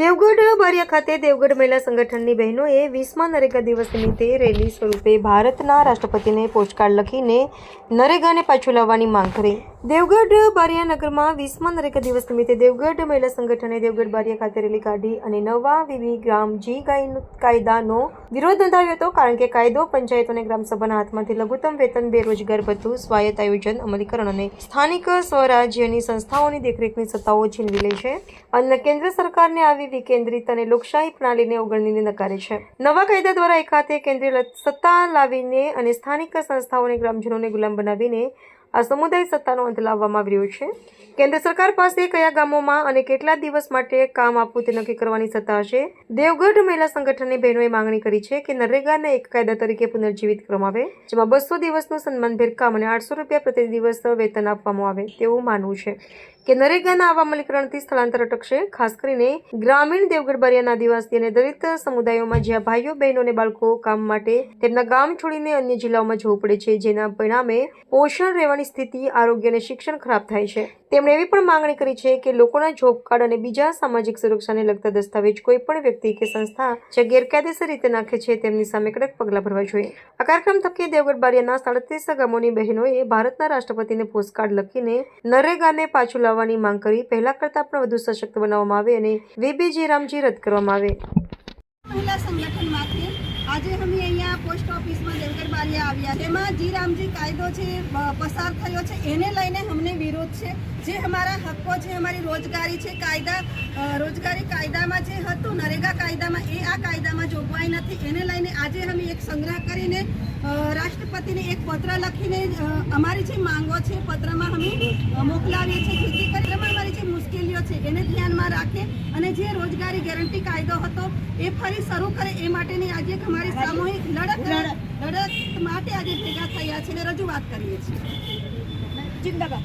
દેવગઢ બારિયા ખાતે દેવગઢ મહિલા સંગઠનની બહેનોએ વીસમા નરેગા દિવસ નિમિત્તે રેલી સ્વરૂપે ભારતના રાષ્ટ્રપતિને પોસ્ટકાર્ડ લખીને નરેગાને પાછું લાવવાની માંગ કરી. દેવગઢ બારિયા નગરમાં વીસમા નરેગા દિવસ નિમિત્તે દેવગઢ મહિલા સંગઠને દેવગઢ બારિયા ખાતે રેલી કાઢી અને નવા વીવી ગ્રામ જી કાયદાનો વિરોધ નોંધાવ્યો હતો. કારણ કે કાયદો પંચાયતો અને ગ્રામસભાના હાથમાંથી લઘુત્તમ વેતન, બેરોજગાર ભથ્થું, સ્વાયત્ત આયોજન, અમલીકરણ અને સ્થાનિક સ્વરાજ્યની સંસ્થાઓની દેખરેખની સત્તાઓ છીનવી લે છે. અને કેન્દ્ર સરકારને આવી વિકેન્દ્રિત અને લોકશાહી પ્રણાલીને અવગણીને નકારે છે. નવા કાયદા દ્વારા એક હાથે કેન્દ્રીય સત્તા લાવીને અને સ્થાનિક સંસ્થાઓને ગ્રામજનોને ગુલામ બનાવીને આ સમુદાય સત્તાનો અંત લાવવામાં આવી છે. કેન્દ્ર સરકાર પાસે કયા ગામોમાં અને કેટલા દિવસ માટે કામ આપવું તે નક્કી કરવાની સત્તા હશે? દેવગઢ મહિલા સંગઠનની બહેનોએ માંગણી કરી છે કે નરેગાને એક કાયદા તરીકે પુનર્જીવિત કરવામાં આવે જેમાં બસો દિવસનું સન્માનભેર કામ અને આઠસો રૂપિયા પ્રતિ દિવસ વેતન આપવામાં આવે તેવું માનવું છે. કે નરેગાના આવા અમલીકરણથી સ્થળાંતર અટકશે. ખાસ કરીને ગ્રામીણ દેવગઢ બારિયાના આદિવાસી અને દલિત સમુદાયોમાં જ્યાં ભાઈઓ, બહેનો અને બાળકો કામ માટે તેમના ગામ છોડીને અન્ય જિલ્લાઓમાં જવું પડે છે, જેના પરિણામે પોષણ રહેવાની સ્થિતિ, આરોગ્ય અને શિક્ષણ ખરાબ થાય છે. તેમણે એવી પણ માંગણી કરી છે કે લોકોના જોબ કાર્ડ અને બીજા સામાજિક સુરક્ષાને લગતા દસ્તાવેજ કોઈ પણ વ્યક્તિ કે સંસ્થા જે ગેરકાયદેસર રીતે નાખે છે તેમની સામે કડક પગલાં ભરવા જોઈએ. આ કાર્યક્રમ થકી દેવગઢ બારિયાના સાડત્રીસ ગામોની બહેનોએ ભારતના રાષ્ટ્રપતિને પોસ્ટકાર્ડ લખીને નરેગાને પાછું લાવવાની માંગ કરી પહેલા કરતાં પણ વધુ સશક્ત બનાવવામાં આવે અને વીબીજી રામજી રદ કરવામાં આવે. મહિલા સંગઠનમાંથી આજે અમે અહીંયા પોસ્ટ ઓફિસમાં દેવગઢ બારિયા આવ્યા. તેમાં જી રામજી કાયદો છે પસાર થયો છે, એને લઈને અમને વિરોધ છે. જે અમારા હક્કો છે, અમારી રોજગારી છે, કાયદા રોજગારી કાયદામાં જે હતું, નરેગા કાયદામાં, એ આ કાયદામાં જોગવાઈ નથી. એને લઈને આજે અમે એક સંગ્રહ કરીને રાષ્ટ્રપતિને એક પત્ર લખીને અમારી જે માંગો છે પત્રમાં અમે મોકલાવીએ છીએ જેથી કરીને અમારી જે મુશ્કેલીઓ છે. એને ધ્યાનમાં રાખે અને જે રોજગારી ગેરંટી કાયદો હતો એ ફરી શરૂ કરે એ માટેની આજે અમારી સામૂહિક લડત લડત. માટે આજે ભેગા થયા છે અને રજૂઆત કરીએ છીએ. જિંદાબાદ.